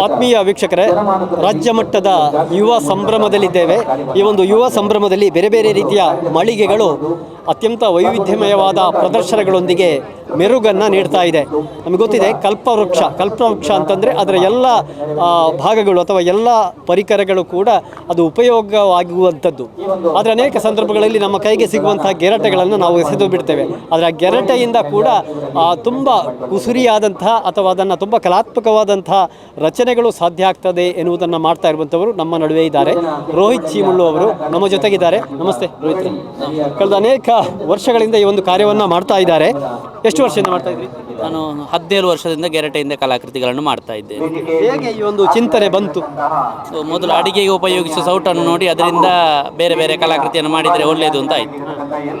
ಆತ್ಮೀಯ ವೀಕ್ಷಕರೇ ರಾಜ್ಯ ಮಟ್ಟದ ಯುವ ಸಂಭ್ರಮದಲ್ಲಿದ್ದೇವೆ. ಈ ಒಂದು ಯುವ ಸಂಭ್ರಮದಲ್ಲಿ ಬೇರೆ ಬೇರೆ ರೀತಿಯ ಮಳಿಗೆಗಳು ಅತ್ಯಂತ ವೈವಿಧ್ಯಮಯವಾದ ಪ್ರದರ್ಶನಗಳೊಂದಿಗೆ ಮೆರುಗನ್ನು ನೀಡ್ತಾ ಇದೆ. ನಮಗೆ ಗೊತ್ತಿದೆ, ಕಲ್ಪವೃಕ್ಷ ಕಲ್ಪವೃಕ್ಷ ಅಂತಂದರೆ ಅದರ ಎಲ್ಲ ಭಾಗಗಳು ಅಥವಾ ಎಲ್ಲ ಪರಿಕರಗಳು ಕೂಡ ಅದು ಉಪಯೋಗವಾಗುವಂಥದ್ದು. ಆದರೆ ಅನೇಕ ಸಂದರ್ಭಗಳಲ್ಲಿ ನಮ್ಮ ಕೈಗೆ ಸಿಗುವಂತಹ ಗೆರಟೆಗಳನ್ನು ನಾವು ಎಸೆದು ಬಿಡ್ತೇವೆ. ಆದರೆ ಆ ಗೆರಟೆಯಿಂದ ಕೂಡ ತುಂಬ ಕುಸುರಿಯಾದಂತಹ ಅಥವಾ ಅದನ್ನು ತುಂಬ ಕಲಾತ್ಮಕವಾದಂತಹ ರಚನೆಗಳು ಸಾಧ್ಯ ಆಗ್ತದೆ ಎನ್ನುವುದನ್ನು ಮಾಡ್ತಾ ಇರುವಂಥವರು ನಮ್ಮ ನಡುವೆ ಇದ್ದಾರೆ. ರೋಹಿತ್ ಚೀಮುಳ್ಳು ಅವರು ನಮ್ಮ ಜೊತೆಗಿದ್ದಾರೆ. ನಮಸ್ತೆ ರೋಹಿತ್ ಕಳೆದ ಅನೇಕ ವರ್ಷಗಳಿಂದ ಈ ಒಂದು ಕಾರ್ಯವನ್ನು ಮಾಡ್ತಾ ಇದ್ದಾರೆ. ಎಷ್ಟು ವರ್ಷದಿಂದ ಮಾಡ್ತಾ ಇದ್ರಿ? ನಾನು ಹದಿನೇಳು ವರ್ಷದಿಂದ ಗೆರಟೆಯಿಂದ ಕಲಾಕೃತಿಗಳನ್ನು ಮಾಡ್ತಾ ಇದ್ದೇನೆ. ಹೇಗೆ ಈ ಒಂದು ಚಿಂತನೆ ಬಂತು? ಸೊ ಮೊದಲು ಅಡಿಗೆಗೆ ಉಪಯೋಗಿಸುವ ಸೌಟನ್ನು ನೋಡಿ ಅದರಿಂದ ಬೇರೆ ಬೇರೆ ಕಲಾಕೃತಿಯನ್ನು ಮಾಡಿದರೆ ಒಳ್ಳೆಯದು ಅಂತ ಆಯಿತು.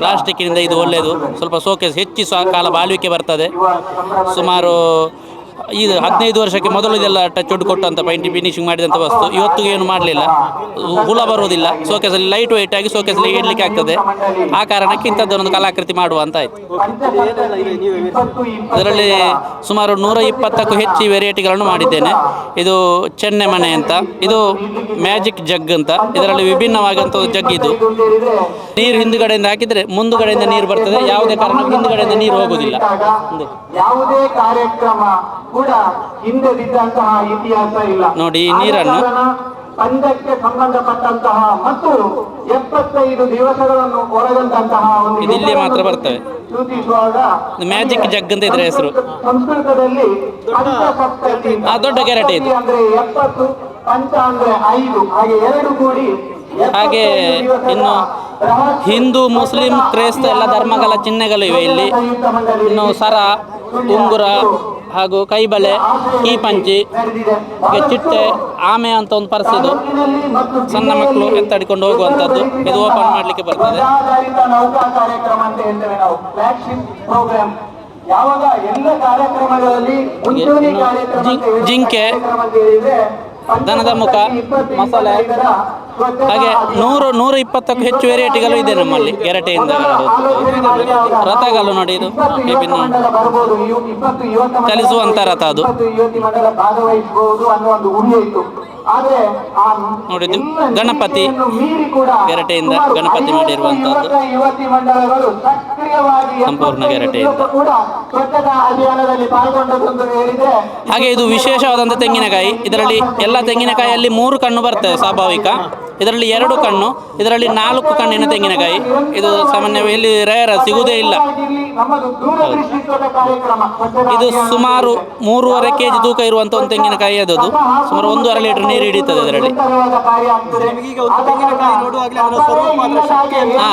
ಪ್ಲಾಸ್ಟಿಕ್ಕಿನಿಂದ ಇದು ಒಳ್ಳೆಯದು ಸ್ವಲ್ಪ ಸೋಕೆಸ್ ಹೆಚ್ಚು ಸಹ ಕಾಲ ಬಾಳ್ವಿಕೆ ಬರ್ತದೆ. ಸುಮಾರು ಇದು ಹದಿನೈದು ವರ್ಷಕ್ಕೆ ಮೊದಲು ಇದೆಲ್ಲ ಟಚ್ ಒಡ್ ಕೊಟ್ಟಂಥ ಪೈಂಟ್ ಫಿನಿಶಿಂಗ್ ಮಾಡಿದಂಥ ವಸ್ತು. ಇವತ್ತು ಏನು ಮಾಡಲಿಲ್ಲ. ಹುಳ ಬರೋದಿಲ್ಲ ಸೋಕೆಸಲ್ಲಿ ಲೈಟ್ ವೈಟ್ ಆಗಿ ಸೋಕೆಸಲ್ಲಿ ಇಡಲಿಕ್ಕೆ ಆಗ್ತದೆ. ಆ ಕಾರಣಕ್ಕೆ ಇಂಥದ್ದೊಂದು ಕಲಾಕೃತಿ ಮಾಡುವ ಅಂತ ಆಯಿತು. ಇದರಲ್ಲಿ ಸುಮಾರು ನೂರ ಇಪ್ಪತ್ತಕ್ಕೂ ಹೆಚ್ಚು ವೆರೈಟಿಗಳನ್ನು ಮಾಡಿದ್ದೇನೆ. ಇದು ಚೆನ್ನೆ ಮನೆ ಅಂತ. ಇದು ಮ್ಯಾಜಿಕ್ ಜಗ್ ಅಂತ. ಇದರಲ್ಲಿ ವಿಭಿನ್ನವಾದಂಥ ಜಗ್ ಇದು. ನೀರು ಹಿಂದುಗಡೆಯಿಂದ ಹಾಕಿದರೆ ಮುಂದುಗಡೆಯಿಂದ ನೀರು ಬರ್ತದೆ. ಯಾವುದೇ ಕಾರಣಕ್ಕೂ ಹಿಂದುಗಡೆಯಿಂದ ನೀರು ಹೋಗುವುದಿಲ್ಲ. ಯಾವುದೇ ಕಾರ್ಯಕ್ರಮ ಕೂಡ ಹಿಂದೆ ಬಿದ್ದಂತಹ ಇತಿಹಾಸ ಇಲ್ಲ ನೋಡಿ, ನೀರನ್ನು- ಪಂದ್ಯಕ್ಕೆ ಸಂಬಂಧಪಟ್ಟಂತಹ ಮತ್ತು ಎಪ್ಪತ್ತೈದು ದಿವಸಗಳನ್ನು ಒಳಗೊಂಡಂತಹ ಒಂದು ಇಲ್ಲಿ ಮಾತ್ರ ಬರ್ತವೆ. ಸೂಚಿಸುವಾಗ ಮ್ಯಾಜಿಕ್ ಜಗ್ ಅಂತ ಇದ್ರೆ ಹೆಸರು ಸಂಸ್ಕೃತದಲ್ಲಿ ಪಂಚಸಪ್ತತಿ ದೊಡ್ಡ ಇದು. ಅಂದ್ರೆ ಎಪ್ಪತ್ತು ಪಂಚ ಅಂದ್ರೆ ಐದು ಹಾಗೆ ಎರಡು ಕೂಡಿ ಹಾಗೆ ಇನ್ನು ಹಿಂದೂ ಮುಸ್ಲಿಂ ಕ್ರೈಸ್ತ ಎಲ್ಲ ಧರ್ಮಗಳ ಚಿಹ್ನೆಗಳು ಇವೆ ಇಲ್ಲಿ ಇನ್ನು ಸರ ಉಂಗುರ ಹಾಗೂ ಕೈಬಳೆ ಈ ಪಂಚಿ ಹಾಗೆ ಚಿಟ್ಟೆ ಆಮೆ ಅಂತ ಒಂದು ಪರ್ಸ್ ಇದು. ಸಣ್ಣ ಮಕ್ಕಳು ಎತ್ತಾಡಿಕೊಂಡು ಹೋಗುವಂಥದ್ದು. ಇದು ಓಪನ್ ಮಾಡಲಿಕ್ಕೆ ಬರ್ತದೆ. ಆಧಾರಿತ ನೌಕಾ ಕಾರ್ಯಕ್ರಮ ಅಂತ ಹೇಳ್ತೇವೆ ನಾವು. ಫ್ಲಾಗ್ಶಿಪ್ ಪ್ರೋಗ್ರಾಮ್ ಯಾವಾಗ ಎಲ್ಲ ಕಾರ್ಯಕ್ರಮಗಳಲ್ಲಿ ಮುಂಚೂಣಿ ಇನ್ನು ಕಾರ್ಯಕ್ರಮ ಜಿ- ಅಂತ ಹೇಳಿದ್ರೆ ಜಿಂಕೆ, ದನದ ಮುಖ, ಮಸಾಲೆ, ಹಾಗೆ ನೂರು ನೂರ ಇಪ್ಪತ್ತಕ್ಕೂ ಹೆಚ್ಚು ವೆರೈಟಿಗಳು ಇದೆ ನಮ್ಮಲ್ಲಿ ಗೆರಟೆಯಿಂದ ರಥಗಳು ನೋಡಿ ಇದು ಚಲಿಸುವಂತ ರಥ ಅದು. ಇಪ್ಪತ್ತು ಯುವತಿ ಮಂಡಲ ಭಾಗವಹಿಸಬಹುದು ಅನ್ನೋ ಒಂದು ಗುರಿ ಇತ್ತು ಆದ್ರೆ ಆ ನೋಡಿ ಗಣಪತಿ ಗೆರಟೆಯಿಂದ ಗಣಪತಿ ಮಾಡಿರುವಂತಹದ್ದು. ಸಂಪೂರ್ಣ ಗೆರಟೆಯಿಂದ. ಹಾಗೆ ಇದು ವಿಶೇಷವಾದಂತಹ ತೆಂಗಿನಕಾಯಿ ಇದರಲ್ಲಿ ಎಲ್ಲ ತೆಂಗಿನಕಾಯಿಯಲ್ಲಿ ಮೂರು ಕಣ್ಣು ಬರ್ತದೆ ಸ್ವಾಭಾವಿಕ ಇದರಲ್ಲಿ ಎರಡು ಕಣ್ಣು ಇದರಲ್ಲಿ ನಾಲ್ಕು ಕಣ್ಣಿನ ತೆಂಗಿನಕಾಯಿ. ಇದು ಸಾಮಾನ್ಯವಾಗಿ ಇಲ್ಲಿ ರೇರ ಸಿಗುವುದೇ ಇಲ್ಲ. ಇದು ಸುಮಾರು ಮೂರುವರೆ ಕೆ ಜಿ ತೂಕ ಇರುವಂಥ ಒಂದು ತೆಂಗಿನಕಾಯಿ ಅದು ಸುಮಾರು ಒಂದೂವರೆ ಲೀಟರ್ ನೀರು ಹಿಡಿತದೆ ಇದರಲ್ಲಿ. ಹಾ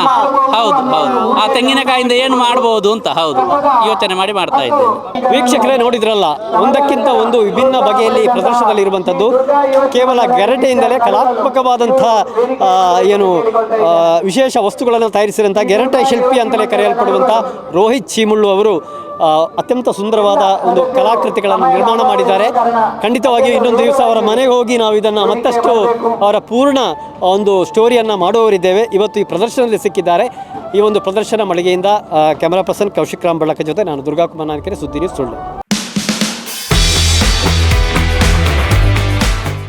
ಹೌದು ಹೌದು. ಆ ತೆಂಗಿನಕಾಯಿಯಿಂದ ಏನು ಮಾಡಬಹುದು ಅಂತ ಹೌದು. ಯೋಚನೆ ಮಾಡಿ ಮಾಡ್ತಾ ಇದ್ದೇವೆ ವೀಕ್ಷಕರೇ ನೋಡಿದ್ರಲ್ಲ ಒಂದಕ್ಕಿಂತ ಒಂದು ವಿಭಿನ್ನ ಬಗೆಯಲ್ಲಿ ಪ್ರದರ್ಶನದಲ್ಲಿರುವಂಥದ್ದು. ಕೇವಲ ಗೆರಟೆಯಿಂದಲೇ ಕಲಾತ್ಮಕವಾದಂಥ ಆ, ಏನು ವಿಶೇಷ ವಸ್ತುಗಳನ್ನು ತಯಾರಿಸಿದಂಥ ಗೆರಟೆ ಶಿಲ್ಪಿ ಅಂತಲೇ ಕರೆಯಲ್ಪಡುವಂಥ ರೋಹಿತ್ ಚೀಮುಳ್ಳು ಅವರು ಅತ್ಯಂತ ಸುಂದರವಾದ ಒಂದು ಕಲಾಕೃತಿಗಳನ್ನು ನಿರ್ಮಾಣ ಮಾಡಿದ್ದಾರೆ. ಖಂಡಿತವಾಗಿಯೂ ಇನ್ನೊಂದು ದಿವಸ ಅವರ ಮನೆಗೆ ಹೋಗಿ ನಾವು ಇದನ್ನು ಮತ್ತಷ್ಟು ಅವರ ಪೂರ್ಣ ಒಂದು ಸ್ಟೋರಿಯನ್ನು ಮಾಡುವವರಿದ್ದೇವೆ. ಇವತ್ತು ಈ ಪ್ರದರ್ಶನದಲ್ಲಿ ಸಿಕ್ಕಿದ್ದಾರೆ. ಈ ಒಂದು ಪ್ರದರ್ಶನ ಮಳಿಗೆಯಿಂದ ಕ್ಯಾಮರಾ ಪರ್ಸನ್ ಕೌಶಿಕ್ ರಾಮ್ ಬೆಳಕ ಜೊತೆ ನಾನು ದುರ್ಗಾ ಕುಮಾರ್ ನಾಯಕರೆ, ಸುದ್ದಿ ಸುಳ್ಳು.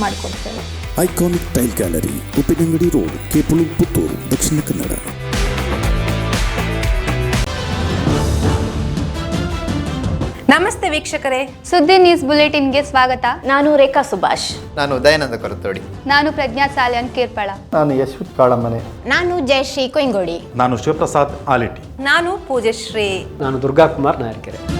ಮಾಡಿಕೊಡ್ತೇವೆ. Iconic tile gallery Uppinangady road Kepulu Puttur Dakshina Kannada ನಮಸ್ತೆ ವೀಕ್ಷಕರೇ ಸುದ್ದಿ ನ್ಯೂಸ್ ಬುಲೆಟಿನ್ಗೆ ಸ್ವಾಗತ. ನಾನು ರೇಖಾ ಸುಭಾಷ್. ನಾನು ದಯಾನಂದ ಕೊರತೋಡಿ. ನಾನು ಪ್ರಜ್ಞಾ ಸಾಲ್ಯನ್ ಕೇರ್ಪಳ. ನಾನು ಯಶ್ವಿತ್ ಕಾಳಮನೆ ನಾನು ಜಯಶ್ರೀ ಕೊಯ್ಗೋಡಿ. ನಾನು ಶಿವಪ್ರಸಾದ್ ಆಲಿಟಿ. ನಾನು ಪೂಜಶ್ರೀ. ನಾನು ದುರ್ಗಾ ಕುಮಾರ್ ನಾಯರ್ಕೆರೆ.